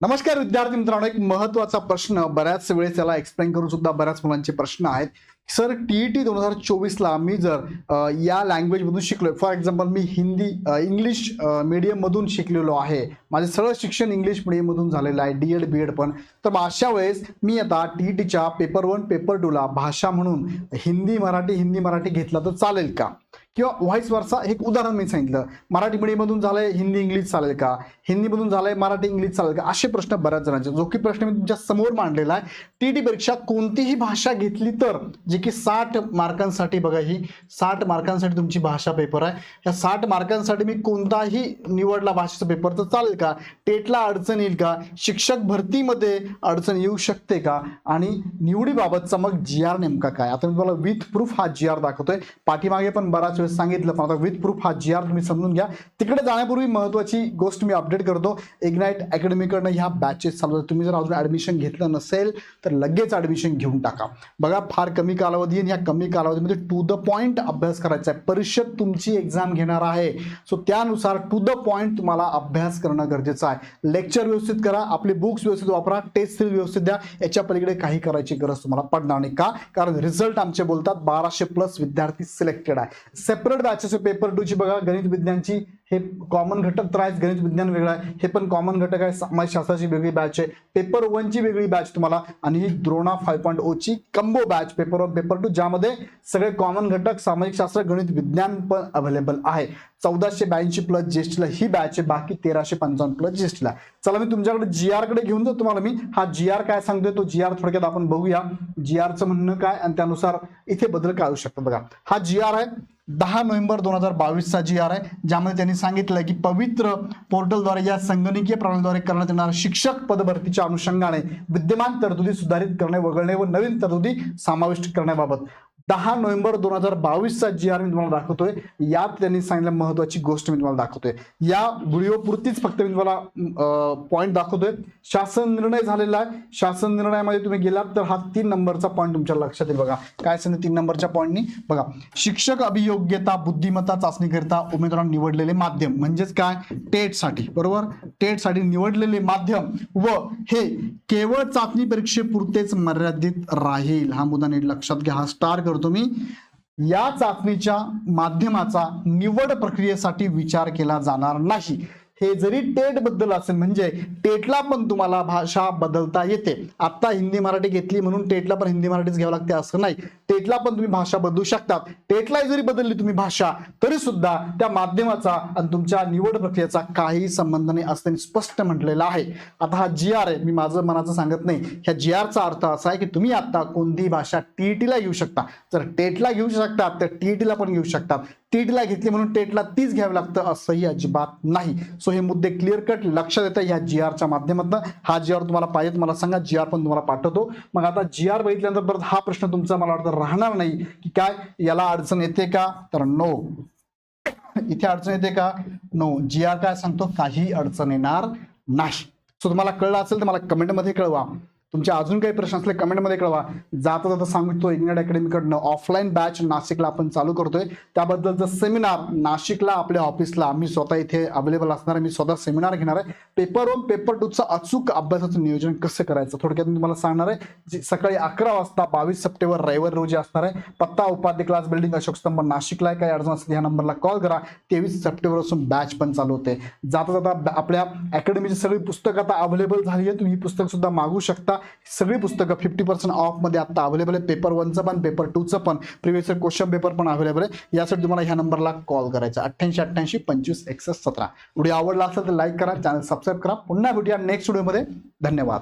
नमस्कार विद्यार्थी मित्रांनो एक महत्त्वाचा प्रश्न बऱ्याच वेळेस त्याला एक्सप्लेन करून सुद्धा बऱ्याच मुलांचे प्रश्न आहेत. सर टी ई टी दोन हजार चोवीसला मी जर या लँग्वेजमधून शिकलोय फॉर एक्झाम्पल मी हिंदी इंग्लिश मीडियममधून शिकलेलो आहे. माझे सगळं शिक्षण इंग्लिश मीडियममधून झालेलं आहे डी एड बी एड पण. तर मग अशा वेळेस मी आता टी टीच्या पेपर वन पेपर टूला भाषा म्हणून हिंदी मराठी हिंदी मराठी घेतला तर चालेल का? किंवा व्हाईस वर्सा हे एक उदाहरण मी सांगितलं. मराठी मीडियममधून झालंय हिंदी इंग्लिश चालेल का? हिंदीमधून झालंय मराठी इंग्लिश चालेल का? असे प्रश्न बऱ्याच जणांचे. जो की प्रश्न मी तुमच्यासमोर मांडलेला आहे. टी टी परीक्षा कोणतीही भाषा घेतली तर जे की साठ मार्कांसाठी बघा ही साठ मार्कांसाठी तुमची भाषा पेपर आहे. या साठ मार्कांसाठी मी कोणताही निवडला भाषेचा पेपर तर चालेल का? टेटला अडचण येईल का? शिक्षक भरतीमध्ये अडचण येऊ शकते का? आणि निवडीबाबतचा मग जी आर नेमका काय? आता मी तुम्हाला विथ प्रूफ हा जी आर दाखवतोय. पाठीमागे पण बराच वेळेस सांगितलं. पण आता विथ प्रूफ हा जी आर तुम्ही समजून घ्या. तिकडे जाण्यापूर्वी महत्वाची गोष्ट मी अपडेट करतो. इग्नाईट अकॅडमीकडनं ह्या बॅचेस चालू तुम्ही जर अजून ऍडमिशन घेतलं नसेल तर लगेच ऍडमिशन घेऊन टाका. बघा फार कमी कालावधी आणि ह्या कमी कालावधीमध्ये टू द पॉईंट अभ्यास करायचा आहे. परिषद तुमची एक्झाम घेणार आहे. सो त्यानुसार टू द पॉईंट तुम्हाला अभ्यास करणं गरजेचं आहे. लेक्चर व्यवस्थित करा. आपले बुक्स व्यवस्थित वापरा. टेस्ट व्यवस्थित द्या. याच्या पलीकडे काही करायची गरज तुम्हाला पडणार नाही का? कारण रिझल्ट आमचे बोलतात बाराशे प्लस विद्यार्थी सिलेक्टेड आहे. सेपरेट बॅचेस पेपर टूची बघा गणित विज्ञानची हे कॉमन घटक तर आहेच गणित विज्ञान वेगळं आहे. हे पण कॉमन घटक आहे समाजशास्त्राची वेगळी बॅच आहे. पेपर वनची वेगळी बॅच तुम्हाला. आणि ही Drona five point ओची combo batch paper one paper two ज्यामध्ये सगळे कॉमन घटक सामाजिक शास्त्र गणित विज्ञान पण अवेलेबल आहे. चौदाशे ब्याऐंशी प्लस ज्येष्ठला ही बॅच आहे बाकी तेराशे पंचावन्न प्लस ज्येष्ठला चला मी तुमच्याकडे जी आरकडे घेऊन जातो तुम्हाला मी. हा जी आर काय सांगतोय तो जी आर थोडक्यात आपण बघूया. जी आरचं म्हणणं काय? आणि त्यानुसार इथे बदल काय होऊ शकतात बघा. हा जी आर आहे. दहा नोव्हेंबर दोन हजार बावीसचा जी आर आहे ज्यामध्ये त्यांनी सांगितलं की पवित्र पोर्टलद्वारे या संगणकीय प्रणालीद्वारे करण्यात येणाऱ्या शिक्षक पदभरतीच्या अनुषंगाने विद्यमान तरतुदी सुधारित करणे वगळणे व नवीन तरतुदी समाविष्ट करण्याबाबत. दहा नोव्हेंबर दोन हजार बावीसचा जी आर मी तुम्हाला दाखवतोय. यात त्यांनी सांगितलं महत्वाची गोष्ट मी तुम्हाला दाखवतोय. या व्हिडिओपुरतीच फक्त मी तुम्हाला पॉईंट दाखवतोय. शासन निर्णय झालेला आहे. शासन निर्णयामध्ये तुम्ही गेलात तर हा तीन नंबरचा पॉईंट तुमच्या लक्षात येईल बघा. काय सांगितलं तीन नंबरच्या पॉईंटनी बघा. शिक्षक अभियोग्यता बुद्धिमत्ता चाचणीकरिता उमेदवारांनी निवडलेले माध्यम म्हणजेच काय? टेटसाठी बरोबर? टेटसाठी निवडलेले माध्यम व हे केवळ चाचणी परीक्षेपुरतेच मर्यादित राहील. हा मुद्दा नीट लक्षात घ्या. हा स्टार करतो मी. या चाचणीच्या माध्यमाचा निवड प्रक्रियेसाठी विचार केला जाणार नाही. हे जरी टेटबद्दल असेल म्हणजे टेटला पण तुम्हाला भाषा बदलता येते. आता हिंदी मराठी घेतली म्हणून टेटला पण हिंदी मराठीच घ्यावं लागते असं नाही. टेटला पण तुम्ही भाषा बदलू शकतात. टेटला जरी बदलली तुम्ही भाषा तरी सुद्धा त्या माध्यमाचा आणि तुमच्या निवड प्रक्रियेचा काही संबंध नाही असं त्यांनी स्पष्ट म्हटलेलं आहे. आता हा जी आर आहे मी माझं मनाचं सांगत नाही. ह्या जी आरचा अर्थ असा आहे की तुम्ही आता कोणतीही भाषा टीईटीला घेऊ शकता. जर टेटला घेऊ शकतात तर टीईटीला पण घेऊ शकतात टेटला घेतली म्हणून टेटला तीच घ्यावं लागतं असंही अजिबात नाही. सो हे मुद्दे क्लिअर कट लक्षात येतं ह्या जी आरच्या माध्यमातून. हा जी आर तुम्हाला पाहिजे मला सांगा जी आर पण तुम्हाला पाठवतो. मग आता जी आर बघितल्यानंतर परत हा प्रश्न तुमचा मला वाटतं राहणार नाही की काय? याला अडचण येते का? तर नो इथे अडचण येते का? नो जी आर काय सांगतो? काही अडचण येणार नाही. सो तुम्हाला कळलं असेल तर मला कमेंटमध्ये कळवा. तुमचे अजून काही प्रश्न असले कमेंटमध्ये कळवा. जाता जाता सांगतो इग्नेट अकॅडमीकडनं ऑफलाईन बॅच नाशिकला आपण चालू करतोय. त्याबद्दलचं सेमिनार नाशिकला आपल्या ऑफिसला मी स्वतः इथे अवेलेबल असणार आहे. मी स्वतः सेमिनार घेणार आहे. पेपर वन पेपर टूचं अचूक अभ्यासाचं नियोजन कसं करायचं? थोडक्यात मी तुम्हाला सांगणार आहे जी सकाळी अकरा वाजता बावीस सप्टेंबर रविवार रोजी असणार आहे. पत्ता उपाध्य क्लास बिल्डिंग अशोक स्तंभ नाशिकला आहे. काही अडचण असेल ह्या नंबरला कॉल करा. तेवीस सप्टेंबर असून बॅच पण चालू होते. जाता जाता आपल्या अकॅडमीची सगळी पुस्तकं आता अवेलेबल झाली आहे तुम्ही ही पुस्तक सुद्धा मागू शकता. सगळी पुस्तकं फिफ्टी पर्सेंट ऑफमध्ये आता अवेलेबल आहे पेपर वनचं पण पेपर टूचं पण प्रिव्हियस क्वेश्चन पेपर पण अवेलेबल आहे यासाठी तुम्हाला ह्या नंबरला कॉल करायचा. अठ्ठ्याऐंशी अठ्ठ्याऐंशी पंचवीस एकसष्ट सतरा. व्हिडिओ आवडला असेल तर लाईक करा चॅनल सबस्क्राईब करा. पुन्हा भेटूया नेक्स्ट व्हिडिओमध्ये धन्यवाद.